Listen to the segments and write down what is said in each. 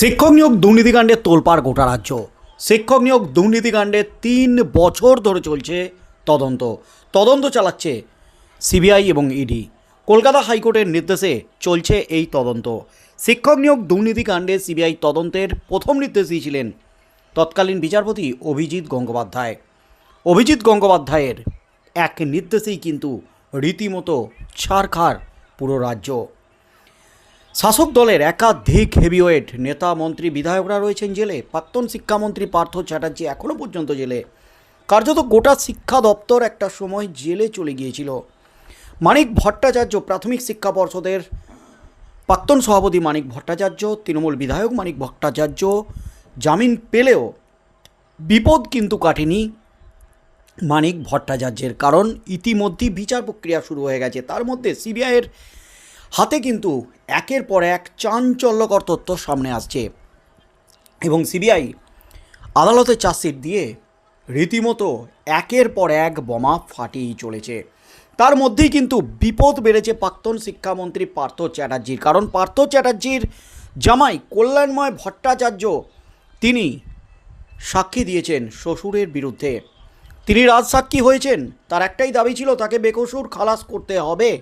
শিক্ষক নিয়োগ দুর্নীতিকাণ্ডে তোলপাড় গোটা রাজ্য। শিক্ষক নিয়োগ দুর্নীতিকাণ্ডে তিন বছর ধরে চলছে তদন্ত। তদন্ত চালাচ্ছে সিবিআই এবং ইডি। কলকাতা হাইকোর্টের নির্দেশে চলছে এই তদন্ত। শিক্ষক নিয়োগ দুর্নীতিকাণ্ডে সিবিআই তদন্তের প্রথম নির্দেশ দিয়েছিলেন তৎকালীন বিচারপতি অভিজিৎ গঙ্গোপাধ্যায়। অভিজিৎ গঙ্গোপাধ্যায়ের এক নির্দেশেই কিন্তু রীতিমতো ছাড়খার পুরো রাজ্য। শাসক দলের একাধিক হেভিওয়েট নেতা, মন্ত্রী, বিধায়করা রয়েছেন জেলে। প্রাক্তন শিক্ষামন্ত্রী পার্থ চ্যাটার্জি এখনও পর্যন্ত জেলে। কার্যত গোটা শিক্ষা দপ্তর একটা সময় জেলে চলে গিয়েছিল। মানিক ভট্টাচার্য প্রাথমিক শিক্ষা পর্ষদের প্রাক্তন সভাপতি মানিক ভট্টাচার্য, তৃণমূল বিধায়ক মানিক ভট্টাচার্য, জামিন পেলেও বিপদ কিন্তু কাটেনি মানিক ভট্টাচার্যের। কারণ ইতিমধ্যেই বিচার প্রক্রিয়া শুরু হয়ে গেছে। তার মধ্যে সিবিআইয়ের হাতে কিন্তু একের পর এক চাঞ্চল্যকর তথ্য সামনে আসছে। এবং সিবিআই আদালতে চার্জশিট দিয়ে রীতিমতো একের পর এক বোমা ফাটিয়েই চলেছে। তার মধ্যেই কিন্তু বিপদ বেড়েছে প্রাক্তন শিক্ষামন্ত্রী পার্থ চ্যাটার্জির। কারণ পার্থ চ্যাটার্জির জামাই কল্যাণময় ভট্টাচার্য তিনি সাক্ষী দিয়েছেন শ্বশুরের বিরুদ্ধে। তিনি রাজসাক্ষী হয়েছেন, তার একটাই দাবি ছিল, তাকে বেকসুর খালাস করতে হবে।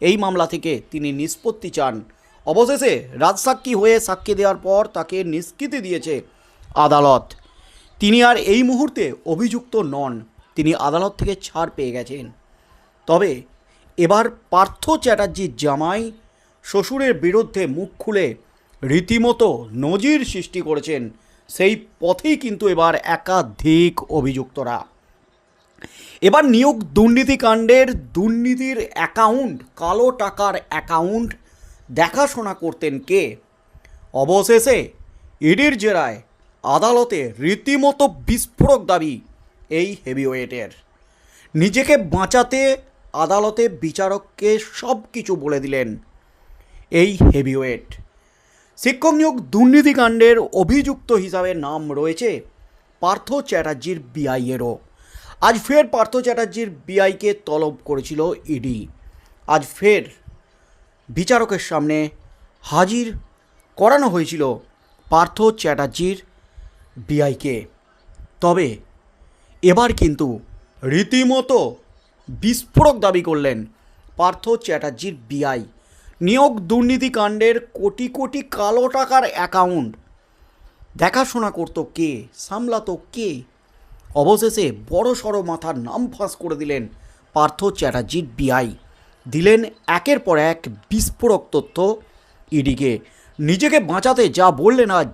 এই মামলা থেকে তিনি নিষ্পত্তি চান। অবশেষে রাজসাক্ষী হয়ে সাক্ষী দেওয়ার পর তাকে নিষ্কৃতি দিয়েছে আদালত। তিনি আর এই মুহূর্তে অভিযুক্ত নন। তিনি আদালত থেকে ছাড় পেয়ে গেছেন। তবে এবার পার্থ চ্যাটার্জির জামাই শ্বশুরের বিরুদ্ধে মুখ খুলে রীতিমতো নজির সৃষ্টি করেছেন। সেই পথেই কিন্তু এবার একাধিক অভিযুক্তরা। এবার নিয়োগ দুর্নীতিকাণ্ডের দুর্নীতির অ্যাকাউন্ট কালো টাকার অ্যাকাউন্ট দেখাশোনা করতেন কে? অবশেষে ইডির জেরায় আদালতে রীতিমতো বিস্ফোরক দাবি এই হেভিওয়েটের। নিজেকে বাঁচাতে আদালতে বিচারককে সব কিছু বলে দিলেন এই হেভিওয়েট। শিক্ষক নিয়োগ দুর্নীতিকাণ্ডের অভিযুক্ত হিসাবে নাম রয়েছে পার্থ চ্যাটার্জির বিআইয়েরও আজ ফের পার্থ চ্যাটার্জির বিআইকে তলব করেছিল ইডি। আজ ফের বিচারকের সামনে হাজির করানো হয়েছিল পার্থ চ্যাটার্জির বিআইকে। তবে এবার কিন্তু রীতিমতো বিস্ফোরক দাবি করলেন পার্থ চ্যাটার্জির বিআই। নিয়োগ দুর্নীতিকাণ্ডের কোটি কোটি কালো টাকার অ্যাকাউন্ট দেখাশোনা করতো কে, সামলাতো কে অবশেষে বড় সড়ো মাথার নাম ফাঁস করে দিলেন পার্থ চ্যাটার্জির বিআই। দিলেন একের পর এক বিস্ফোরক তথ্য ইডিকে। নিজেকে বাঁচাতে যা বললেন আজ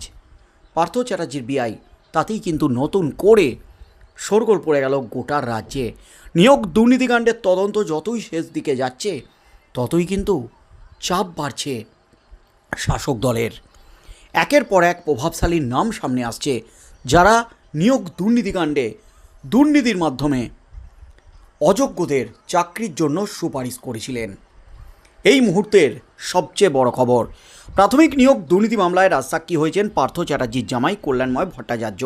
পার্থ চ্যাটার্জির বিআই, তাতেই কিন্তু নতুন করে শোরগোল পড়ে গেল গোটার রাজ্যে। নিয়োগ দুর্নীতিকাণ্ডের তদন্ত যতই শেষ দিকে যাচ্ছে, ততই কিন্তু চাপ বাড়ছে শাসক দলের। একের পর এক প্রভাবশালীর নাম সামনে আসছে, যারা নিয়োগ দুর্নীতিকাণ্ডে দুর্নীতির মাধ্যমে অযোগ্যদের চাকরির জন্য সুপারিশ করেছিলেন। এই মুহূর্তের সবচেয়ে বড় খবর, প্রাথমিক নিয়োগ দুর্নীতি মামলায় রাজসাক্ষী হয়েছেন পার্থ চ্যাটার্জির জামাই কল্যাণময় ভট্টাচার্য।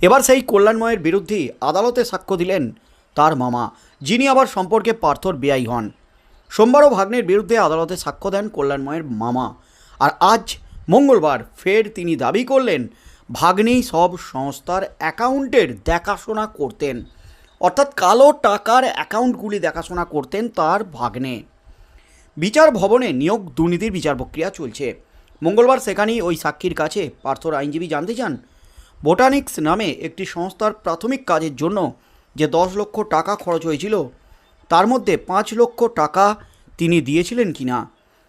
এবার সেই কল্যাণময়ের বিরুদ্ধে আদালতে সাক্ষ্য দিলেন তার মামা, যিনি আবার সম্পর্কে পার্থর বেআই হন। সোমবারও ভাগ্নের বিরুদ্ধে আদালতে সাক্ষ্য দেন কল্যাণময়ের মামা। আর আজ মঙ্গলবার ফের তিনি দাবি করলেন ভাগ্নেই সব সংস্থার অ্যাকাউন্টের দেখাশোনা করতেন। অর্থাৎ কালো টাকার অ্যাকাউন্টগুলি দেখাশোনা করতেন তার ভাগ্নে। বিচার ভবনে নিয়োগ দুর্নীতির বিচার প্রক্রিয়া চলছে। মঙ্গলবার সেখানেই ওই সাক্ষীর কাছে পার্থর আইনজীবী জানতে চান, বোটানিক্স নামে একটি সংস্থার প্রাথমিক কাজের জন্য যে দশ লক্ষ টাকা খরচ হয়েছিল, তার মধ্যে পাঁচ লক্ষ টাকা তিনি দিয়েছিলেন কিনা?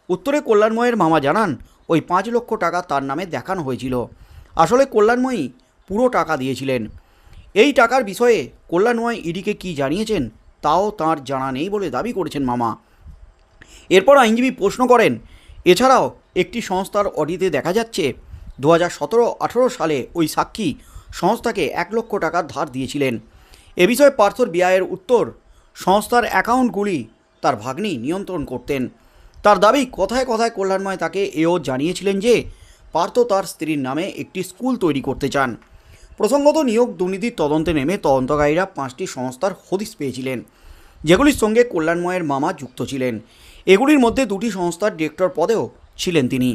উত্তরে কল্যাণময়ের মামা জানান, ওই পাঁচ লক্ষ টাকা তার নামে দেখানো হয়েছিল। আসলে কল্যাণময়ী পুরো টাকা দিয়েছিলেন। এই টাকার বিষয়ে কল্যাণময় ইডিকে কি জানিয়েছেন, তাও তার জানা নেই বলে দাবি করেছেন মামা। এরপর আইনজীবী প্রশ্ন করেন, এছাড়াও একটি সংস্থার অডিতে দেখা যাচ্ছে দু হাজার সতেরো সালে ওই সাক্ষী সংস্থাকে এক লক্ষ টাকা ধার দিয়েছিলেন। এ বিষয়ে পার্থর বিআইয়ের উত্তর, সংস্থার অ্যাকাউন্টগুলি তার ভাগ্নি নিয়ন্ত্রণ করতেন। তার দাবি, কথায় কথায় কল্যাণময় তাকে এও জানিয়েছিলেন যে পার্থ তার স্ত্রীর নামে একটি স্কুল তৈরি করতে চান। প্রসঙ্গত নিয়োগ দুর্নীতির তদন্তে নেমে তদন্তকারীরা পাঁচটি সংস্থার হদিশ পেয়েছিলেন, যেগুলির সঙ্গে কল্যাণময়ের মামা যুক্ত ছিলেন। এগুলির মধ্যে দুটি সংস্থার ডিরেক্টর পদেও ছিলেন তিনি।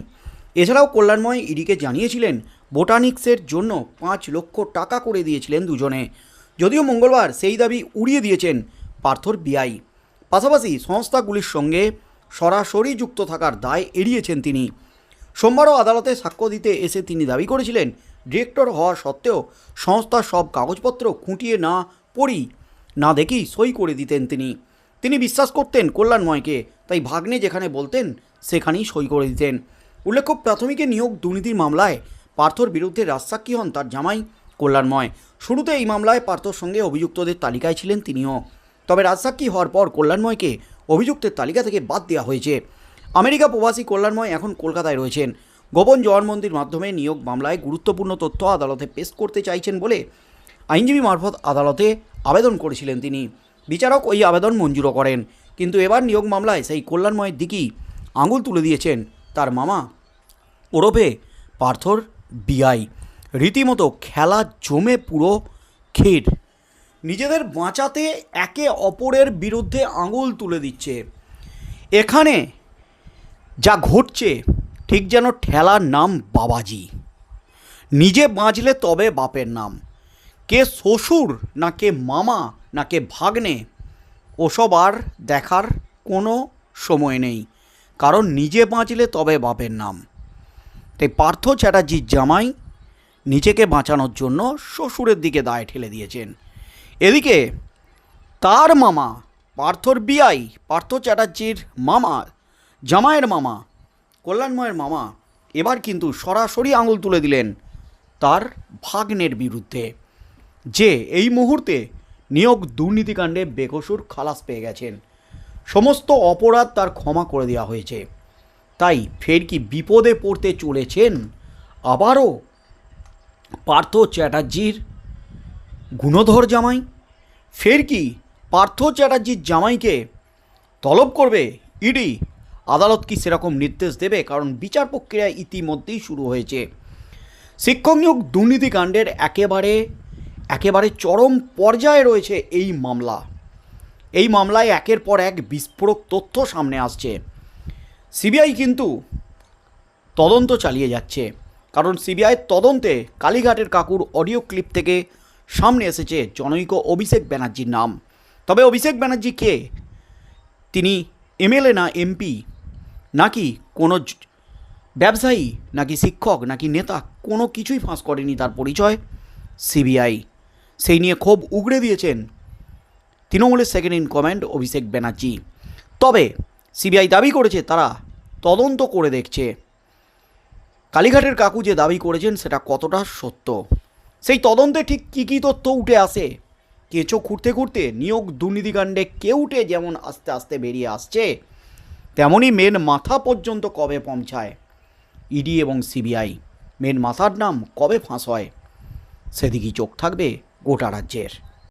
এছাড়াও কল্যাণময় ইডিকে জানিয়েছিলেন, বোটানিক্সের জন্য পাঁচ লক্ষ টাকা করে দিয়েছিলেন দুজনে। যদিও মঙ্গলবার সেই দাবি উড়িয়ে দিয়েছেন পার্থর বিআই। পাশাপাশি সংস্থাগুলির সঙ্গে সরাসরি যুক্ত থাকার দায় এড়িয়েছেন তিনি। সোমবারও আদালতে সাক্ষ্য দিতে এসে তিনি দাবি করেছিলেন, ডিরেক্টর হওয়া সত্ত্বেও সংস্থার সব কাগজপত্র খুঁটিয়ে না পড়ি, না দেখেই সই করে দিতেন তিনি। তিনি বিশ্বাস করতেন কল্যাণময়কে, তাই ভাগ্নে যেখানে বলতেন, সেখানেই সই করে দিতেন। উল্লেখ্য, প্রাথমিকে নিয়োগ দুর্নীতির মামলায় পার্থর বিরুদ্ধে রাজসাক্ষী হন তার জামাই কল্যাণময়। শুরুতে এই মামলায় পার্থর সঙ্গে অভিযুক্তদের তালিকায় ছিলেন তিনিও। তবে রাজসাক্ষী হওয়ার পর কল্যাণময়কে অভিযুক্তের তালিকা থেকে বাদ দেওয়া হয়েছে। আমেরিকা প্রবাসী কল্যাণময় এখন কলকাতায় রয়েছেন। গোপন জবানবন্দির মাধ্যমে নিয়োগ মামলায় গুরুত্বপূর্ণ তথ্য আদালতে পেশ করতে চাইছেন বলে আইনজীবী মারফত আদালতে আবেদন করেছিলেন তিনি। বিচারক ওই আবেদন মঞ্জুরও করেন, কিন্তু এবার নিয়োগ মামলায় সেই কল্যাণময়ের দিকেই আঙুল তুলে দিয়েছেন তার মামা ওরফে পার্থর বিআই। রীতিমতো খেলা জমে পুরো ক্ষীর। নিজেদের বাঁচাতে একে অপরের বিরুদ্ধে আঙুল তুলে দিচ্ছে। এখানে যা ঘটছে, ঠিক যেন ঠেলার নাম বাবাজি। নিজে বাঁচলে তবে বাপের নাম। কে শ্বশুর, না কে মামা, না কে ভাগ্নে, ওসব আর দেখার কোনো সময় নেই। কারণ নিজে বাঁচলে তবে বাপের নাম। তাই পার্থ চ্যাটার্জির জামাই নিজেকে বাঁচানোর জন্য শ্বশুরের দিকে দায় ঠেলে দিয়েছেন। এদিকে তার মামা, পার্থর বিআই, পার্থ চ্যাটার্জির মামা জামাইয়ের মামা, কল্যাণময়ের মামা এবার কিন্তু সরাসরি আঙুল তুলে দিলেন তার ভাগ্নের বিরুদ্ধে। যে এই মুহূর্তে নিয়োগ দুর্নীতিকাণ্ডে বেকসুর খালাস পেয়ে গেছেন। সমস্ত অপরাধ তার ক্ষমা করে দেওয়া হয়েছে। তাই ফের কি বিপদে পড়তে চলেছেন আবারও পার্থ চ্যাটার্জির গুণধর জামাই? ফের কি পার্থ চ্যাটার্জির জামাইকে তলব করবে ইডি আদালত কি সেরকম নির্দেশ দেবে? কারণ বিচার প্রক্রিয়া ইতিমধ্যেই শুরু হয়েছে। শিক্ষক নিয়োগ দুর্নীতিকাণ্ডের একেবারে একেবারে চরম পর্যায়ে রয়েছে এই মামলা। এই মামলায় একের পর এক বিস্ফোরক তথ্য সামনে আসছে। সিবিআই কিন্তু তদন্ত চালিয়ে যাচ্ছে। কারণ সিবিআইয়ের তদন্তে কালীঘাটের কাকুর অডিও ক্লিপ থেকে সামনে এসেছে জনৈক অভিষেক ব্যানার্জির নাম। তবে অভিষেক ব্যানার্জি কে? তিনি এমএলএ না এমপি? নাকি কোনো ব্যবসায়ী, নাকি শিক্ষক, নাকি নেতা কোনো কিছুই ফাঁস করেনি তার পরিচয়? সিবিআই। সেই নিয়ে ক্ষোভ উগড়ে দিয়েছেন তৃণমূলের second in command Abhishek Banerjee. তবে সিবিআই দাবি করেছে, তারা তদন্ত করে দেখছে। কালীঘাটের কাকু যে দাবি করেছেন, সেটা কতটা সত্য? সেই তদন্তে ঠিক কী কী তথ্য উঠে আসে? কেঁচো খুঁড়তে খুঁড়তে নিয়োগ দুর্নীতিকাণ্ডে কেউটে যেমন আস্তে আস্তে বেরিয়ে আসছে তেমনই মেন মাথা পর্যন্ত কবে পৌঁছায়? ইডি এবং সিবিআই। মেন মাথার নাম কবে ফাঁস হয়? সেদিকেই চোখ থাকবে গোটা রাজ্যের।